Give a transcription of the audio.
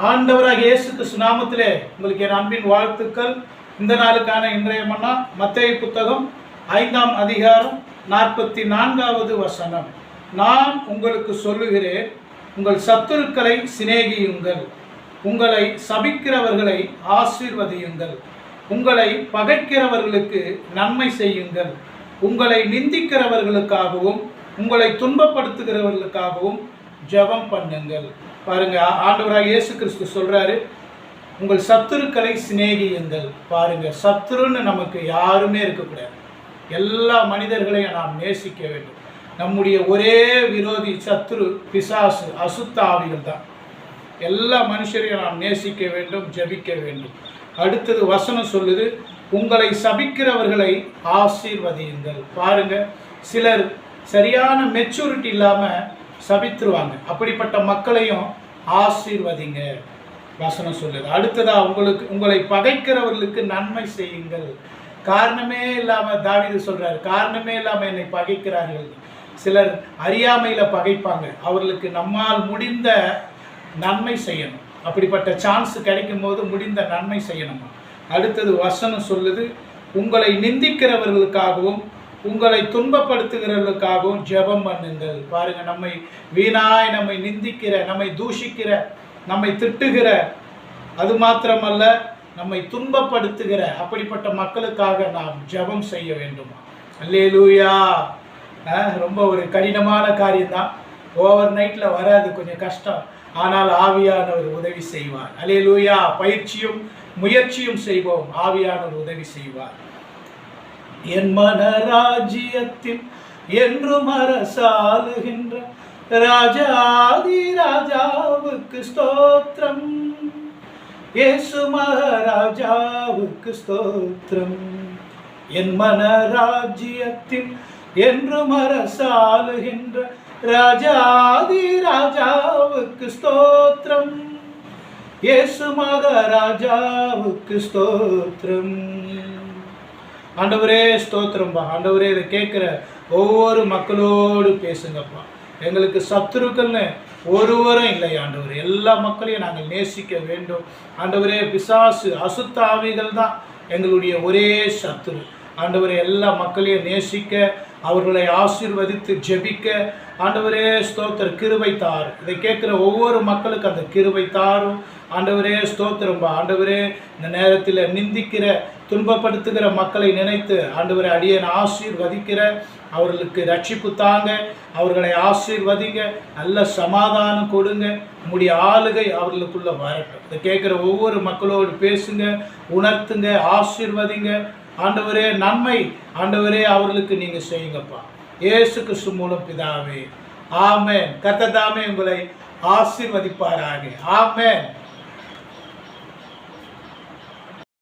ஆண்டவராக இயேசு கிறிஸ்து நாமத்திலே உங்களுக்கு என் அன்பின் வாழ்த்துக்கள். இந்த நாளுக்கான இன்றைய மன்னா மத்திய புத்தகம் ஐந்தாம் அதிகாரம் நாற்பத்தி நான்காவது வசனம். நான் உங்களுக்கு சொல்லுகிறேன் உங்கள் சத்துருக்களை சிநேகியுங்கள். உங்களை சபிக்கிறவர்களை ஆசீர்வதியுங்கள். உங்களை பகைக்கிறவர்களுக்கு நன்மை செய்யுங்கள். உங்களை நிந்திக்கிறவர்களுக்காகவும் உங்களை துன்பப்படுத்துகிறவர்களுக்காகவும் ஜெபம் பண்ணுங்கள். பாருங்க ஆண்டவராக இயேசு கிறிஸ்து சொல்றாரு உங்கள் சத்துருக்களை சிநேகியுங்கள். பாருங்க சத்துருன்னு நமக்கு யாருமே இருக்கக்கூடாது எல்லா மனிதர்களையும் நாம் நேசிக்க வேண்டும். நம்முடைய ஒரே விரோதி சத்துரு பிசாசு அசுத்த ஆவிகள் தான். எல்லா மனுஷரையும் நாம் நேசிக்க வேண்டும் ஜெபிக்க வேண்டும். அடுத்தது வசனம் சொல்லுது உங்களை சபிக்கிறவர்களை ஆசீர்வதியுங்கள். பாருங்க சிலர் சரியான மெச்சூரிட்டி இல்லாமல் சபித்துருவாங்க. அப்படிப்பட்ட மக்களையும் ஆசீர்வதிங்க. வசனம் சொல்லுது. அடுத்ததா உங்களுக்கு உங்களை பகைக்கிறவர்களுக்கு நன்மை செய்யுங்கள். காரணமே இல்லாம தாவிது சொல்றாரு. காரணமே இல்லாம என்னை பகைக்கிறார்கள். சிலர் அறியாமையில பகைப்பாங்க. அவர்களுக்கு நம்மால் முடிந்த நன்மை செய்யணும். அப்படிப்பட்ட சான்ஸ் கிடைக்கும் போது முடிந்த நன்மை செய்யணுமா? அடுத்தது வசனம் சொல்லுது. உங்களை நிந்திக்கிறவர்களுக்காகவும் உங்களை துன்பப்படுத்துகிறவர்களுக்காகவும் ஜெபம் பண்ணுங்கள். பாருங்க நம்மை வீணாய் நம்மை நிந்திக்கிற நம்மை தூஷிக்கிற நம்மை திட்டுகிற அது மாத்திரமல்ல நம்மை துன்பப்படுத்துகிற அப்படிப்பட்ட மக்களுக்காக நாம் ஜெபம் செய்ய வேண்டுமா. அல்லேலூயா. லூயா ரொம்ப ஒரு கடினமான காரியம்தான். ஓவர் நைட்டில் வராது கொஞ்சம் கஷ்டம். ஆனால் ஆவியானவர் உதவி செய்வார். அல்லேலூயா. பயிற்சியும் முயற்சியும் செய்வோம். ஆவியானவர் உதவி செய்வார். என் மனராஜ்யத்தில் என்றும் அரசாளுகின்ற ராஜாதி ராஜாவுக்கு ஸ்தோத்திரம். இயேசு மகாராஜாவுக்கு ஸ்தோத்திரம். என் மனராஜ்யத்தில் என்றும் அரசாளுகின்ற ராஜாதி ராஜாவுக்கு ஸ்தோத்திரம். இயேசு மகாராஜாவுக்கு ஸ்தோத்திரம். ஆண்டவரே ஸ்தோத்திரம்பா. ஆண்டவரே இதை கேட்குற ஒவ்வொரு மக்களோடு பேசுங்கப்பா. எங்களுக்கு சத்துருக்கள்னு ஒருவரும் இல்லை ஆண்டவர். எல்லா மக்களையும் நாங்கள் நேசிக்க வேண்டும். ஆண்டவரே பிசாசு அசுத்த ஆவிகள் தான் எங்களுடைய ஒரே சத்துரு. ஆண்டவரே எல்லா மக்களையும் நேசிக்க அவர்களை ஆசீர்வதித்து ஜெபிக்க ஆண்டவரே ஸ்தோத்திர கிருவை தார். இதை கேட்குற ஒவ்வொரு மக்களுக்கு அந்த கிருவை தாரும். ஆண்டவரே ஸ்தோத்திரம்பா ஆண்டவரே இந்த நேரத்தில் நிந்திக்கிற துன்பப்படுத்துகிற மக்களை நினைத்து ஆண்டவரை அடியன் ஆசீர்வதிக்கிற அவர்களுக்கு ரட்சிப்பு தாங்க. அவர்களை ஆசீர்வதிங்க நல்ல சமாதானம் கொடுங்க. உங்களுடைய ஆளுகை அவர்களுக்குள்ள வரட்டும். இதை கேட்குற ஒவ்வொரு மக்களோடு பேசுங்க உணர்த்துங்க ஆசீர்வதிங்க. ஆண்டவரே நன்மை. ஆண்டவரே அவர்களுக்கு நீங்கள் செய்யுங்கப்பா. ஏசு கிறிஸ்து மூலம் பிதாவே. ஆமேன். கத்ததாமே உங்களை ஆசிர்வதிப்பாராக. ஆமேன்.